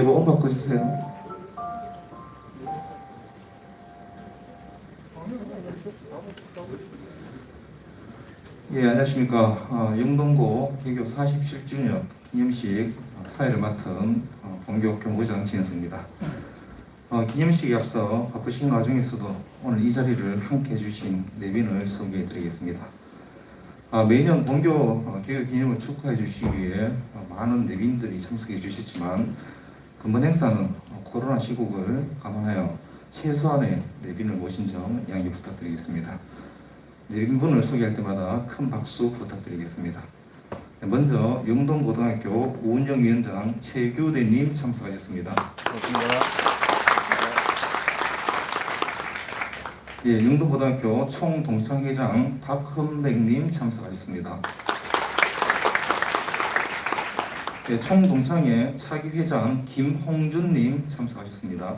이거 온 바꿔주세요. 예, 안녕하십니까. 어, 영동고 개교 47주년 기념식 사회를 맡은 어, 본교 경고장 진현수입니다. 어, 기념식에 앞서 바쁘신 와중에서도 오늘 이 자리를 함께 해주신 내빈을 소개해 드리겠습니다. 아, 매년 본교 어, 개교 기념을 축하해 주시기 위해 어, 많은 내빈들이 참석해 주셨지만 금번 행사는 어, 코로나 시국을 감안하여 최소한의 내빈을 모신 점 양해 부탁드리겠습니다. 내빈분을 소개할 때마다 큰 박수 부탁드리겠습니다. 네, 먼저 영동고등학교 우은영위원장 최규대님 참석하셨습니다. 예, 영동고등학교 총동창회장 박헌백님 참석하셨습니다. 예, 총동창회 차기 회장 김홍준님 참석하셨습니다.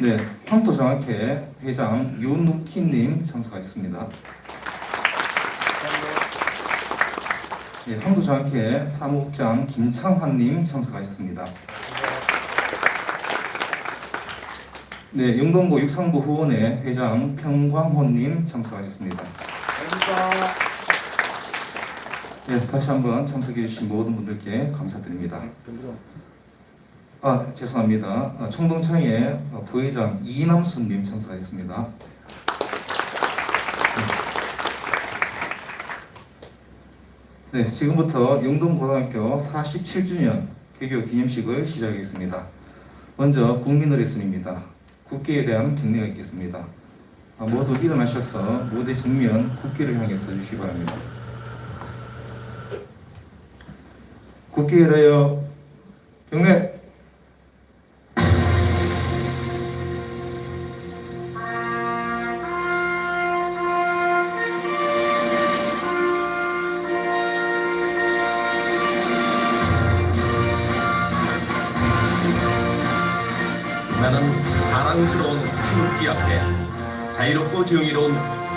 네, 황토장학회 회장 윤욱희님 참석하셨습니다. 예, 황토장학회 사무국장 김창환님 참석하셨습니다. 네, 영동고 육상부 후원회 회장 평광호님 참석하셨습니다. 네, 다시 한번 참석해 주신 모든 분들께 감사드립니다. 아, 죄송합니다. 아, 총동창회 어, 부회장 이남순님 참석하셨습니다. 네, 지금부터 영동고등학교 47주년 개교 기념식을 시작하겠습니다. 먼저 국민노래 순입니다. 국기에 대한 경례가 있겠습니다. 아, 모두 일어나셔서 무대 정면 국기를 향해 서주시기 바랍니다. 국기에 대하여 경례! 나는 자랑스러운 태극기 앞에 자유롭고 정의로운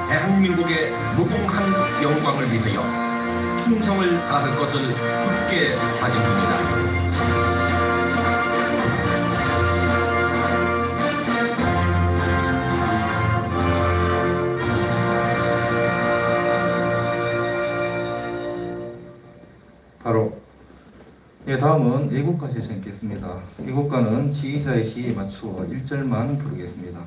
대한민국의 무궁한 영광을 위하여 충성을 다할 것을 굳게 다짐합니다. 바로 예, 다음은 예국가 제시하겠습니다. 예국가는 지휘자의 시에 맞추어 1절만 부르겠습니다.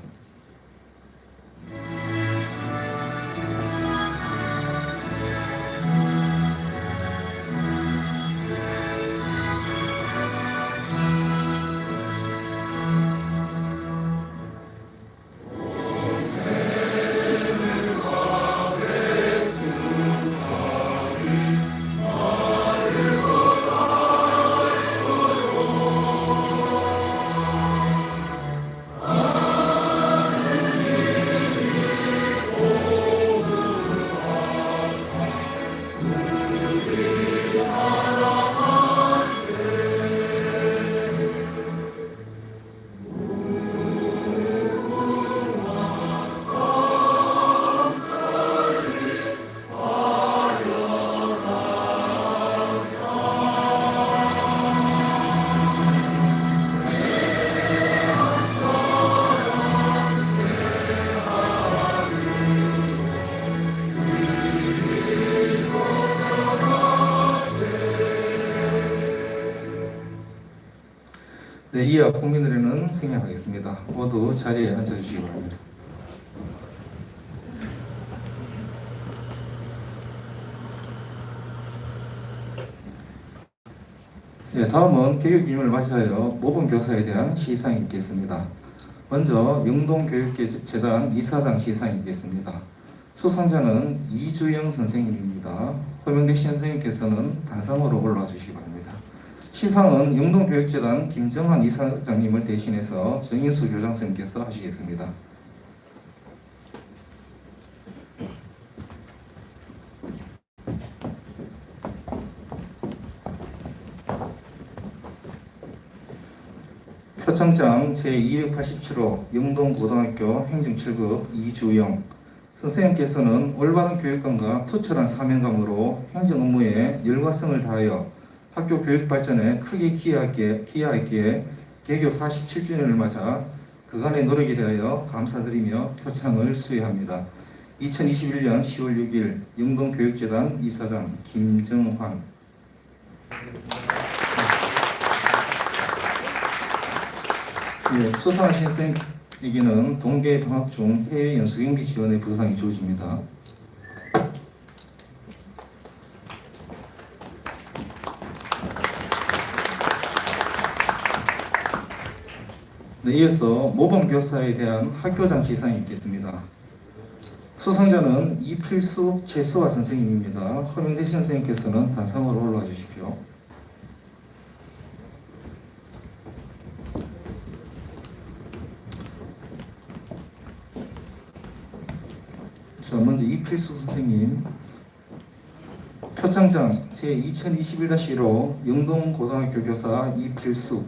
이어 국민들에는 생략하겠습니다. 모두 자리에 앉아주시기 바랍니다. 네, 다음은 교육기념을 맞이하여 모범 교사에 대한 시상이 있겠습니다. 먼저 영동교육재단 이사장 시상이 있겠습니다. 수상자는 이주영 선생님입니다. 호명되신 선생님께서는 단상으로 올라와 주시기 바랍니다. 시상은 영동교육재단 김정환 이사장님을 대신해서 정인수 교장선생님께서 하시겠습니다. 표창장 제287호 영동고등학교 행정 7급 이주영 선생님께서는 올바른 교육관과 투철한 사명감으로 행정 업무에 열과성을 다하여 학교 교육 발전에 크게 기여하기에, 기여하기에 개교 47주년을 맞아 그간의 노력에 대하여 감사드리며 표창을 수여합니다. 2021년 10월 6일 영동교육재단 이사장 김정환 예, 수상하신 선생님에게는 동계 방학 중 해외 연수 경비 지원의 부상이 주어집니다. 네, 이어서 모범 교사에 대한 학교장 기상이 있겠습니다. 수상자는 이필수 최수화 선생님입니다. 허명대 선생님께서는 단상으로 올라와 주십시오. 자, 먼저 이필수 선생님. 표창장 제2021-1호 영동고등학교 교사 이필수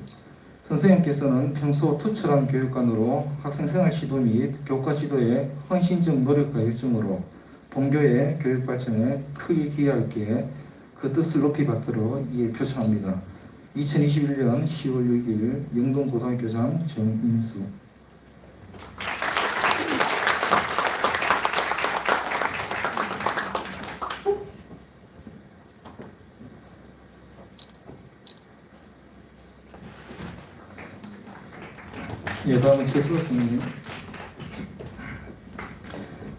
선생님께서는 평소 투철한 교육관으로 학생생활 지도 및 교과 지도에 헌신적 노력과 열정으로 본교의 교육 발전에 크게 기여하기에 그 뜻을 높이 받들어 이에 표창합니다. 2021년 10월 6일 영동고등학교장 정인수 예, 다음은 최수호 선생님.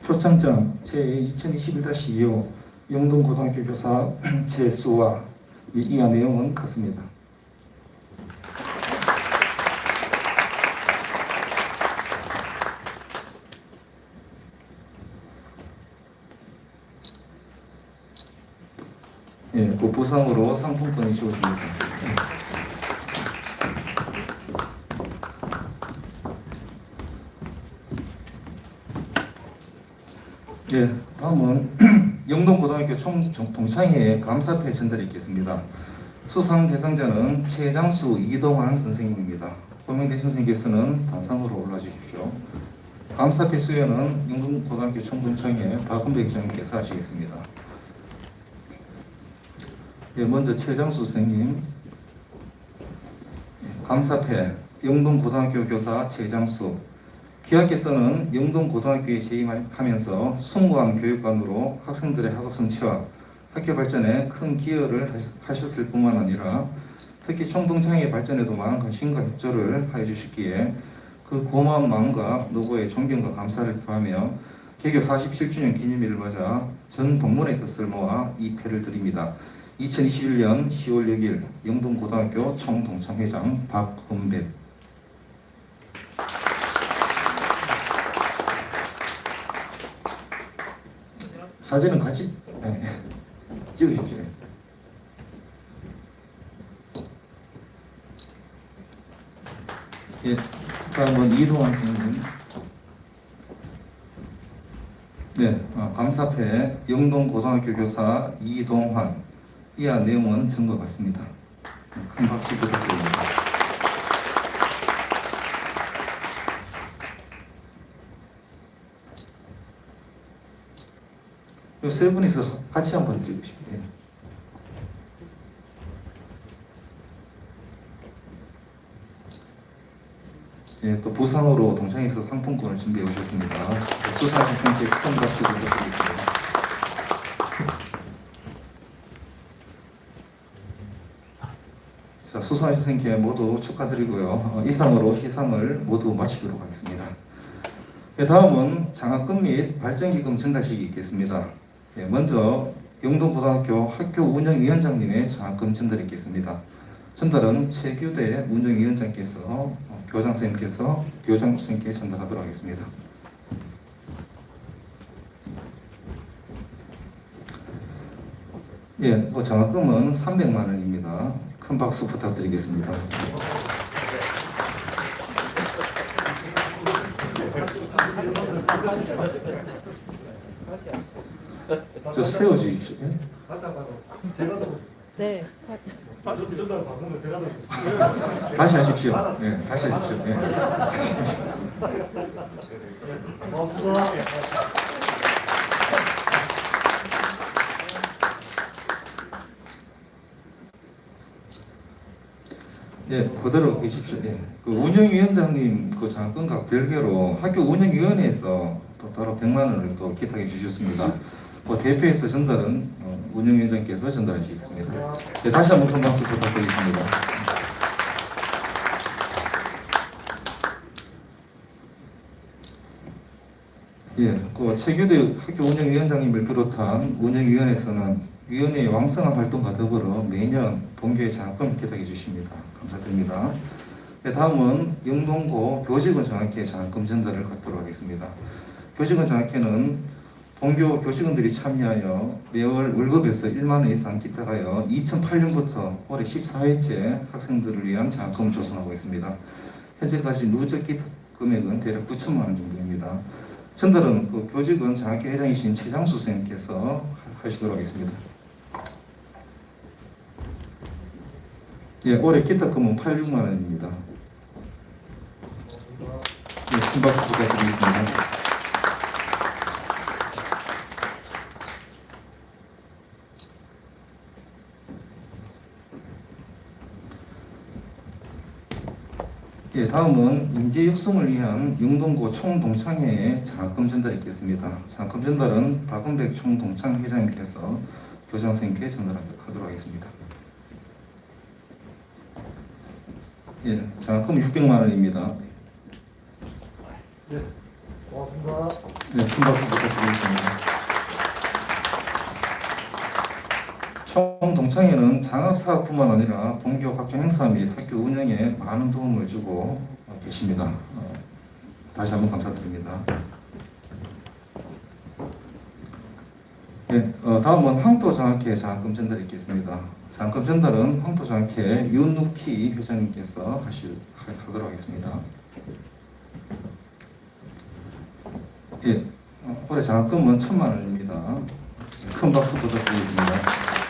표창장 제2021-2호 영동고등학교 교사 최수와 이하 내용은 같습니다. 예, 그 부상으로 상품권이 주어집니다. 다음은 영동고등학교 총 동창회 감사패 전달이 있겠습니다. 수상 대상자는 최장수 이동환 선생님입니다. 호명대 선생님께서는 단상으로 올라 주십시오. 감사 패 수여는 영동고등학교 총동창회 박은백 장님께서 하시겠습니다. 예, 먼저 최장수 선생님. 감사패 영동고등학교 교사 최장수 기하께서는 영동고등학교에 재임하면서 숭고한 교육관으로 학생들의 학업 성취와 학교 발전에 큰 기여를 하셨을 뿐만 아니라 특히 총동창회 발전에도 많은 관심과 협조를 하여 주셨기에 그 고마운 마음과 노고의 존경과 감사를 표하며 개교 47주년 기념일을 맞아 전 동문의 뜻을 모아 이 패를 드립니다. 2021년 10월 6일 영동고등학교 총동창회장 박헌백 사진은 같이 네. 찍으십시오. 예, 다음은 이동환 선생님. 네, 아, 감사패 영동고등학교 교사 이동환. 이하 내용은 전과 같습니다. 큰 박수 부탁드립니다. 이 세 분이서 같이 한번 찍으시죠. 예. 예, 또 부상으로 동창에서 상품권을 준비해 오셨습니다. 수상하신 선생님께 큰 박수 부탁드리겠습니다. 자, 수상하신 선생님께 모두 축하드리고요. 어, 이상으로 시상을 모두 마치도록 하겠습니다. 예, 다음은 장학금 및 발전기금 전달식이 있겠습니다. 예, 먼저 영동고등학교 학교 운영위원장님의 장학금 전달이 있겠습니다. 전달은 최규대 운영위원장께서 어, 교장 선생님께서 교장 선생님께 전달하도록 하겠습니다. 예, 뭐 장학금은 300만 원입니다. 큰 박수 부탁드리겠습니다. 저 세워주십시오. 예? 네. 다시 하십시오. 예, 다시 하십시오. 예. 예, 그대로 계십시오. 예. 그 운영위원장님 그 장학금과 별개로 학교 운영위원회에서 또 따로 100만 원을 또 기탁해 주셨습니다. 그 대표에서 전달은 어, 운영위원장께서 전달해 주셨습니다. 예, 다시 한번 큰 박수 부탁드리겠습니다. 예, 그 최규대 학교 운영위원장님을 비롯한 운영위원회에서는 위원회의 왕성한 활동과 더불어 매년 본교의 장학금을 기탁해 주십니다. 감사드립니다. 네, 다음은 영동고 교직원 장학회 장학금 전달을 갖도록 하겠습니다. 교직원 장학회는 본교 교직원들이 참여하여 매월 월급에서 1만 원 이상 기탁하여 2008년부터 올해 14회째 학생들을 위한 장학금을 조성하고 있습니다. 현재까지 누적 기탁 금액은 대략 9천만 원 정도입니다. 전달은 그 교직원 장학회 회장이신 최장수 선생님께서 하시도록 하겠습니다. 예, 올해 기탁금은 86만 원입니다. 예, 큰 박수 부탁드리겠습니다. 예, 다음은 인재 육성을 위한 영동고 총동창회의 장학금 전달이 있겠습니다. 장학금 전달은 박은백 총동창 회장님께서 교장 선생님께 전달하도록 하겠습니다. 예, 장학금 600만 원입니다. 네, 고맙습니다. 네, 큰 박수 부탁드리겠습니다. 총 동창회는 장학사업뿐만 아니라 본교 학교 행사 및 학교 운영에 많은 도움을 주고 계십니다. 어, 다시 한번 감사드립니다. 네, 어, 다음은 황토장학회 장학금 전달 있겠습니다. 장학금 전달은 황토장학회 윤누키 회장님께서 하실, 하- 하도록 하겠습니다. 예, 어, 올해 장학금은 천만 원입니다. 큰 박수 부탁드리겠습니다.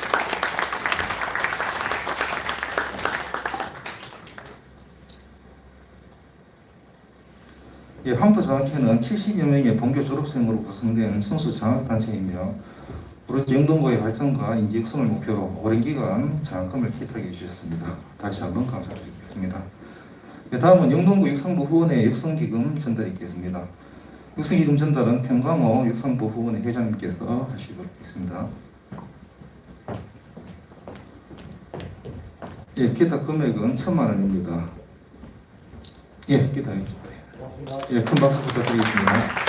예, 황토 장학회는 70여 명의 본교 졸업생으로 구성된 선수 장학단체이며 오로지 영동고의 발전과 인재 육성을 목표로 오랜 기간 장학금을 기탁해 주셨습니다. 다시 한번 감사드리겠습니다. 네, 다음은 영동고 육성부 후원의 육성기금 전달이 있겠습니다. 육성기금 전달은 평강호 육성부 후원의 회장님께서 하시도록 하겠습니다. 예, 기타 금액은 천만 원입니다. 예, 기타. 예, 큰 박수 부탁드리겠습니다. 네.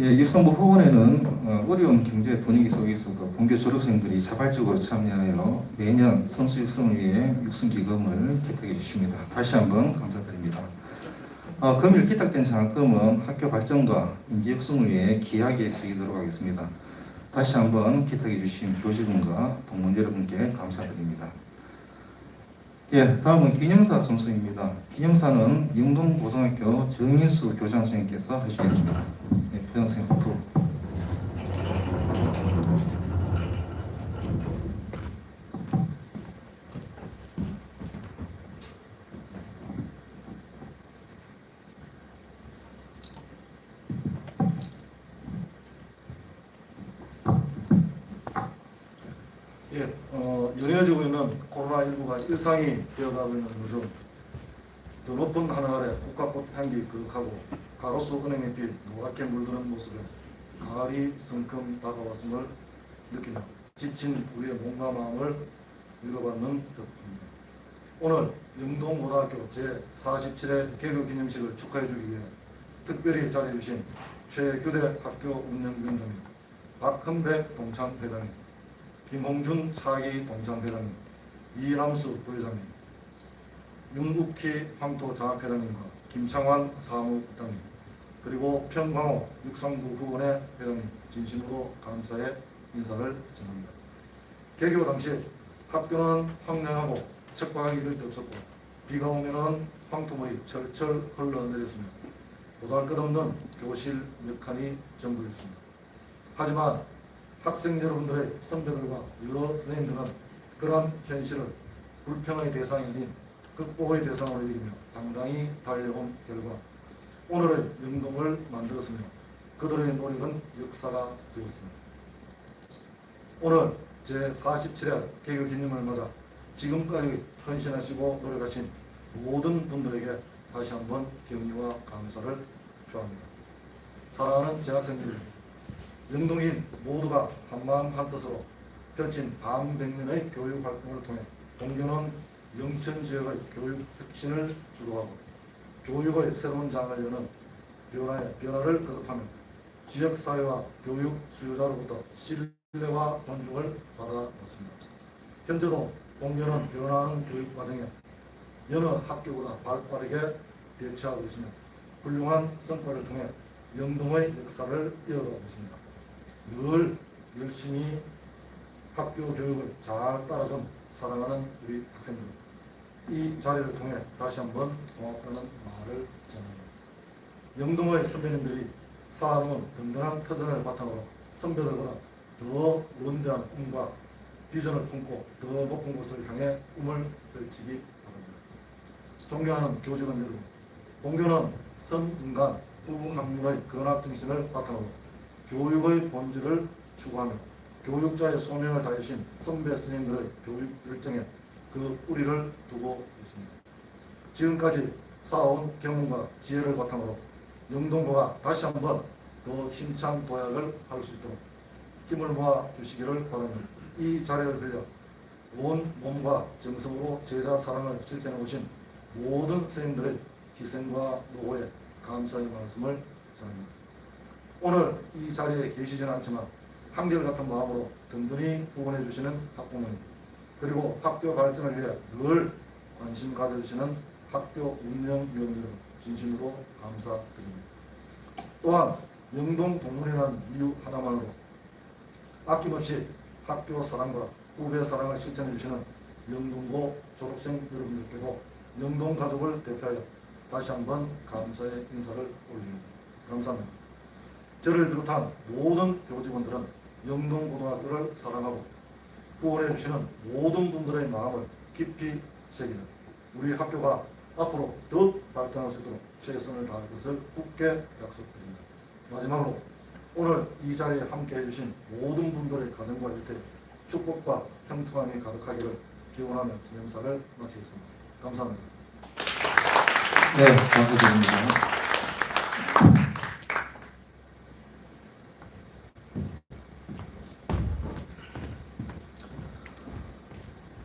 예, 일성부 후원회는 어, 어려운 경제 분위기 속에서도 본교 졸업생들이 자발적으로 참여하여 매년 선수 육성을 위해 육성 기금을 기탁해 주십니다. 다시 한번 감사드립니다. 어, 금일 기탁된 장학금은 학교 발전과 인재 육성을 위해 귀하게 쓰이도록 하겠습니다. 다시 한번 기탁해 주신 교직원과 동문 여러분께 감사드립니다. 예, 다음은 기념사 선수입니다. 기념사는 영동고등학교 정인수 교장 선생님께서 하시겠습니다. 예, 교장 선생님. 예, 어, 연이어지고 있는 코로나19가 일상이 되어가고 있는 요즘 더 높은 하늘 아래 국화꽃 향기 그윽하고 가로수 은행잎이 노랗게 물드는 모습에 가을이 성큼 다가왔음을 느끼며 지친 우리의 몸과 마음을 위로받는 덕분입니다. 오늘 영동고등학교 제47회 개교기념식을 축하해주기 위해 특별히 자리해주신 최규대 학교 운영위원장님, 박헌백 동창회장님, 김홍준 차기 동창회장님, 이남수 부회장님, 윤국희 황토장학회장님과 김창환 사무국장님, 그리고 평광호 육상부 후원회 회장님 진심으로 감사의 인사를 전합니다. 개교 당시 학교는 황량하고 책방하기 이를 데 없었고 비가 오면은 황토물이 철철 흘러내렸으며 보잘것없는 교실 몇 칸이 전부였습니다. 하지만 학생 여러분들의 선배들과 여러 선생님들은 그러한 현실을 불평의 대상이 아닌 극복의 대상으로 여기며 당당히 달려온 결과 오늘의 영동을 만들었으며 그들의 노력은 역사가 되었습니다. 오늘 제47회 개교 기념을 맞아 지금까지 헌신하시고 노력하신 모든 분들에게 다시 한번 경의와 감사를 표합니다. 사랑하는 재학생들, 영동인 모두가 한마음 한뜻으로 펼친 반백년의 교육 활동을 통해 동교는 영천 지역의 교육 혁신을 주도하고 교육의 새로운 장을 여는 변화의 변화를 거듭하며 지역사회와 교육 수요자로부터 신뢰와 존중을 받아왔습니다. 현재도 동교는 변화하는 교육 과정에 여느 학교보다 발빠르게 대처하고 있으며 훌륭한 성과를 통해 영동의 역사를 이어가고 있습니다. 늘 열심히 학교 교육을 잘 따라준 사랑하는 우리 학생들 이 자리를 통해 다시 한번 고맙다는 말을 전합니다. 영동의 선배님들이 쌓아놓은 든든한 터전을 바탕으로 선배들보다 더 원대한 꿈과 비전을 품고 더 높은 곳을 향해 꿈을 펼치기 바랍니다. 존경하는 교직원 여러분, 동교는 선인간 후학문의 건합정신을 바탕으로 교육의 본질을 추구하며 교육자의 소명을 다하신 선배 스님들의 교육 열정에 그 뿌리를 두고 있습니다. 지금까지 쌓아온 경험과 지혜를 바탕으로 영동고가 다시 한번 더 힘찬 도약을 할 수 있도록 힘을 모아 주시기를 바랍니다. 이 자리를 빌려 온 몸과 정성으로 제자 사랑을 실천해 오신 모든 선생님들의 희생과 노고에 감사의 말씀을 전합니다. 오늘 이 자리에 계시지는 않지만 한결같은 마음으로 든든히 후원해 주시는 학부모님 그리고 학교 발전을 위해 늘 관심 가져주시는 학교 운영위원들 여러분 진심으로 감사드립니다. 또한 영동 동문이라는 이유 하나만으로 아낌없이 학교 사랑과 후배 사랑을 실천해 주시는 영동고 졸업생 여러분들께도 영동 가족을 대표하여 다시 한번 감사의 인사를 올립니다. 감사합니다. 저를 비롯한 모든 교직원들은 영동고등학교를 사랑하고 후원해 주시는 모든 분들의 마음을 깊이 새기는 우리 학교가 앞으로 더욱 발전할 수 있도록 최선을 다할 것을 굳게 약속드립니다. 마지막으로 오늘 이 자리에 함께 해 주신 모든 분들의 가정과 일대 축복과 형통함이 가득하기를 기원하며 기념사를 마치겠습니다. 감사합니다. 네, 감사드립니다.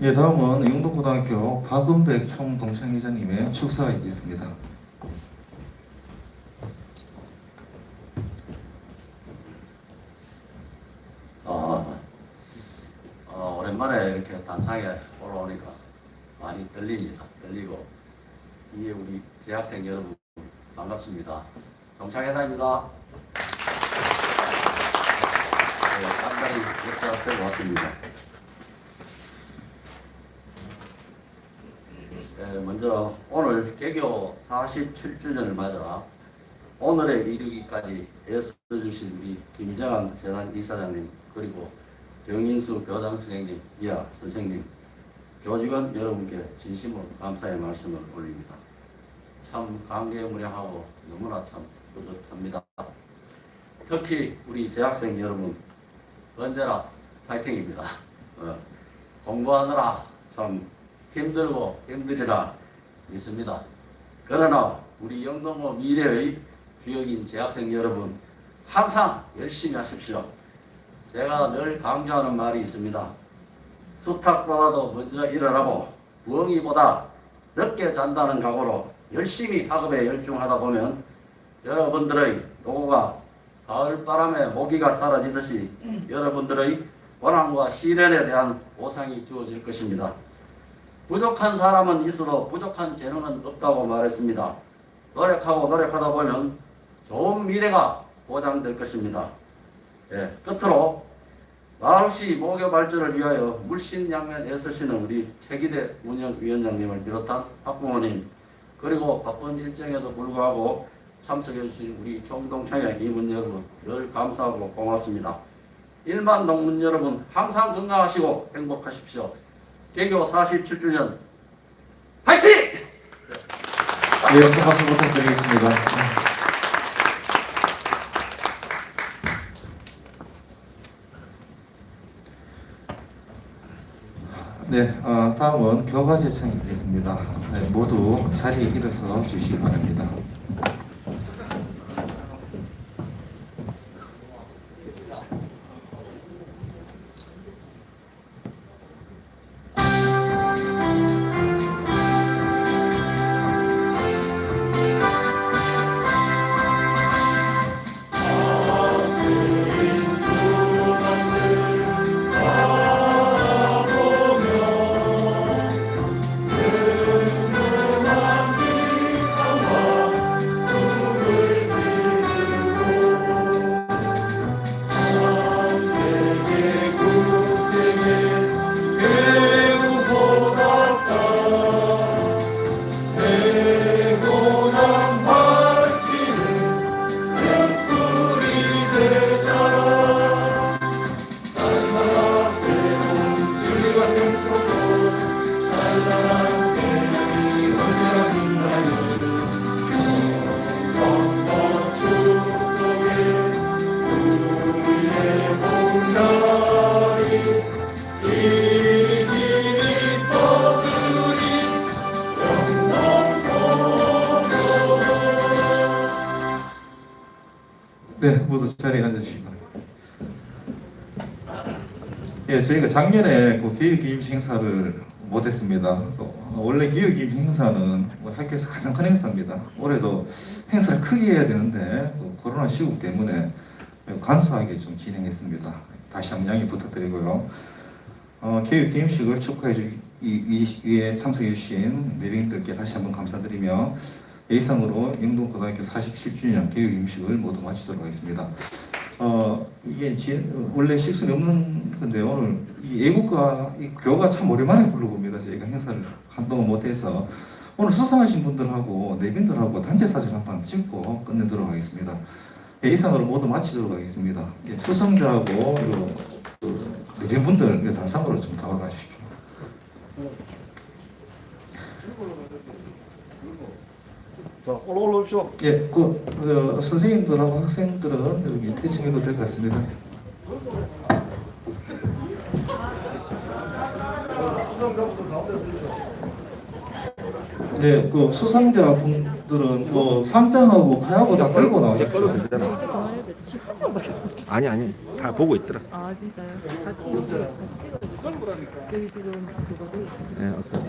예, 다음은 영동고등학교 박은백 총동창회장님의 축사가 있겠습니다. 어, 어, 오랜만에 이렇게 단상에 올라오니까 많이 떨립니다. 떨리고 이에 우리 재학생 여러분 반갑습니다. 동창회장입니다. 네, 깜짝이 옆에 왔습니다. 네, 먼저 오늘 개교 47주년을 맞아 오늘에 이르기까지 애써주신 우리 김정한 재단 이사장님 그리고 정인수 교장 선생님, 이하 선생님, 교직원 여러분께 진심으로 감사의 말씀을 올립니다. 참 감개무량하고 너무나 참 뿌듯합니다. 특히 우리 재학생 여러분 언제나 파이팅입니다. 어, 공부하느라 참 힘들고 힘들이라 믿습니다. 그러나 우리 영동고 미래의 귀역인 재학생 여러분 항상 열심히 하십시오. 제가 늘 강조하는 말이 있습니다. 수탉보다도 먼저 일어나고 부엉이보다 늦게 잔다는 각오로 열심히 학업에 열중하다 보면 여러분들의 노고가 가을바람에 모기가 사라지듯이 여러분들의 원함과 시련에 대한 보상이 주어질 것입니다. 부족한 사람은 있어도 부족한 재능은 없다고 말했습니다. 노력하고 노력하다 보면 좋은 미래가 보장될 것입니다. 예, 끝으로 말없이 모교 발전을 위하여 물신양면 애쓰시는 우리 최기대 운영위원장님을 비롯한 학부모님 그리고 바쁜 일정에도 불구하고 참석해 주신 우리 총동창회 이문 여러분 늘 감사하고 고맙습니다. 일만 동문 여러분 항상 건강하시고 행복하십시오. 개교 47주년 파이팅! 예, 네, 박수 부탁드리겠습니다. 네, 어, 다음은 교과제창이겠습니다. 네, 모두 자리에 일어서 주시기 바랍니다. 네, 모두 자리에 앉으시기 바랍니다. 예, 저희가 작년에 그 교육기임 행사를 못했습니다. 또 원래 교육기임 행사는 우리 학교에서 가장 큰 행사입니다. 올해도 행사를 크게 해야 되는데 그 코로나 시국 때문에 간소하게 좀 진행했습니다. 다시 한번 양해 부탁드리고요. 어, 교육기임식을 축하해 주기 위해 참석해 주신 매병들께 다시 한번 감사드리며 이상으로 영동고등학교 47주년 교육 임식을 모두 마치도록 하겠습니다. 어, 이게 지, 원래 식순이 없는 건데 오늘 이 애국가 이 교가 참 오랜만에 불러봅니다. 저희가 행사를 한동안 못해서 오늘 수상하신 분들하고 내빈들하고 단체 사진 한번 찍고 끝내도록 하겠습니다. 예, 이상으로 모두 마치도록 하겠습니다. 예, 수상자하고 요, 그 내빈분들 요 단상으로 좀 다가가십시오. 자, 올라오십시오. 예, 그, 그 선생님들하고 학생들은 여기 퇴장해도 될 것 같습니다. 네, 그 수상자 분들은 뭐 상장하고 패하고 다 들고 나오십시오. 이제 그만해도 지금 한 명밖에 없 아니 아니 다 보고 있더라. 아 진짜요? 같이 같이 찍어요. 여기 지금 그거도 예, 어떤